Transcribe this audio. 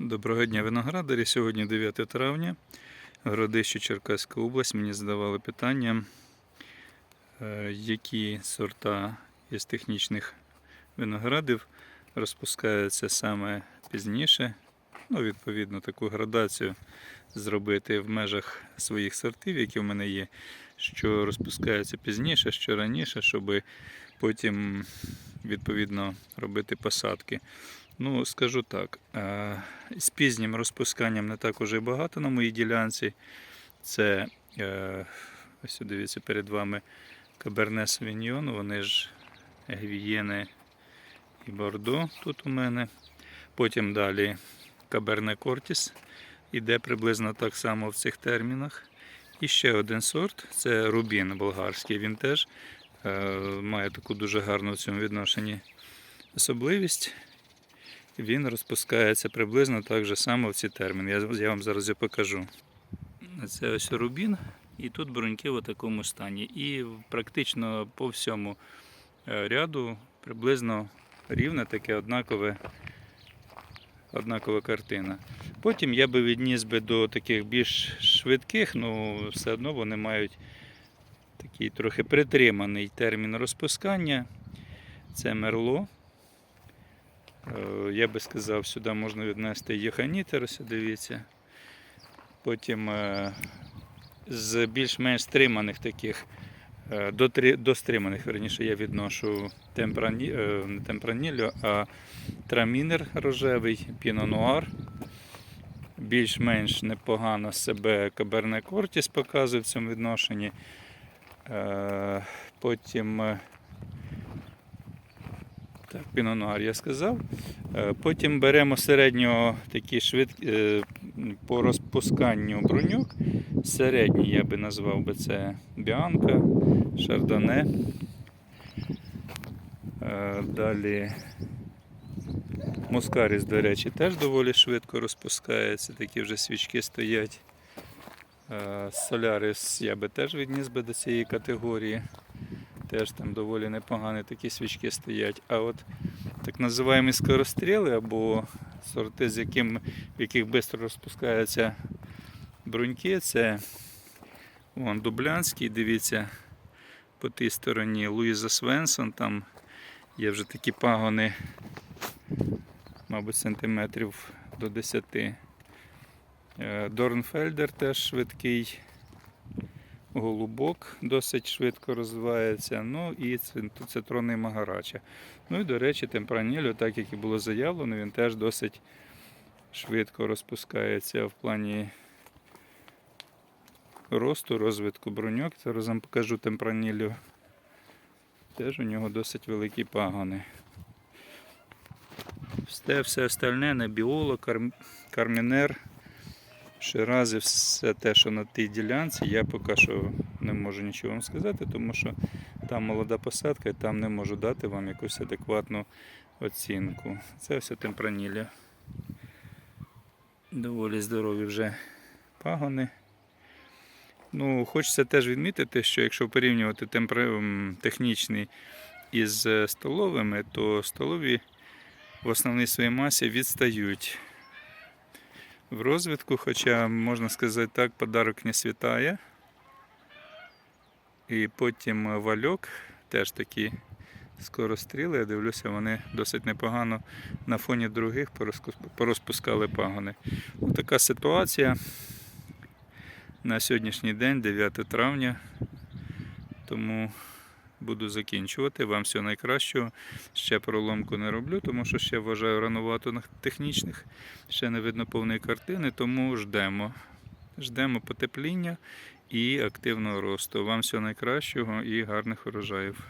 Доброго дня, виноградарі. Сьогодні 9 травня. Городище Черкаська область. Мені задавали питання, е, які сорта із технічних виноградів розпускаються саме пізніше. Ну, відповідно, таку градацію зробити в межах своїх сортів, які в мене є, що розпускаються пізніше, що раніше, щоб потім відповідно робити посадки. Ну, скажу так, е, з пізнім розпусканням не так уже багато на моїй ділянці. Це е, ось дивіться перед вами Каберне Савіньйон, вони ж Гвієни і Бордо тут у мене. Потім далі Каберне Кортіс, іде приблизно так само в цих термінах. І ще один сорт це Рубін болгарський. Він теж е, має таку дуже гарну в цьому відношенні особливість він розпускається приблизно так же само в ці терміни. Я, я вам зараз його покажу. Це ось рубін, і тут бруньки в такому стані. І практично по всьому е, ряду приблизно рівне таке однакове, однакова картина. Потім я би відніс би до таких більш швидких, ну все одно вони мають такий трохи притриманий термін розпускання. Це мерло. Е, Я би сказав, сюди можна віднести Єханітерося, дивіться. Потім е, з більш-менш стриманих таких, е, до, до стриманих, верніше, я відношу темпрані, не темпранілю, а трамінер рожевий, пінонуар. Більш-менш непогано себе Каберне Кортіс показує в цьому відношенні. Потім так, пінонуар я сказав. Е, Потім беремо середнього такі швид... е, по розпусканню бруньок. Середній я би назвав би це Біанка, Шардоне. Е, Далі Мускаріс, до речі, теж доволі швидко розпускається, такі вже свічки стоять. Е, Солярис я би теж відніс би до цієї категорії. Теж там доволі непогані такі свічки стоять. А от так називаємо скоростріли або сорти, з яким, в яких швидко розпускаються бруньки, це вон, Дублянський, дивіться, по тій стороні Луїза Свенсон, там є вже такі пагони, мабуть, сантиметрів до 10. Е, Дорнфельдер теж швидкий. Голубок досить швидко розвивається. Ну і цитронний магарача. Ну і, до речі, темпранілю, так як і було заявлено, він теж досить швидко розпускається в плані росту, розвитку бруньок. Зараз вам покажу темпранілю. Теж у нього досить великі пагони. Все, все остальне, небіоло, карм, кармінер. Ширази, все те, що на тій ділянці, я поки що не можу нічого вам сказати, тому що там молода посадка і там не можу дати вам якусь адекватну оцінку. Це все темпранілля. Доволі здорові вже пагони. Ну, хочеться теж відмітити, що якщо порівнювати темпра... технічний із е, столовими, то столові в основній своїй масі відстають в розвитку, хоча, можна сказати так, подарок не світає. І потім вальок, теж такі скоростріли, я дивлюся, вони досить непогано на фоні других порозпускали пагони. Ну, така ситуація на сьогоднішній день, 9 травня. Тому буду закінчувати. Вам всього найкращого. Ще проломку не роблю, тому що ще вважаю ранувато на технічних. Ще не видно повної картини, тому ждемо. Ждемо потепління і активного росту. Вам всього найкращого і гарних урожаїв.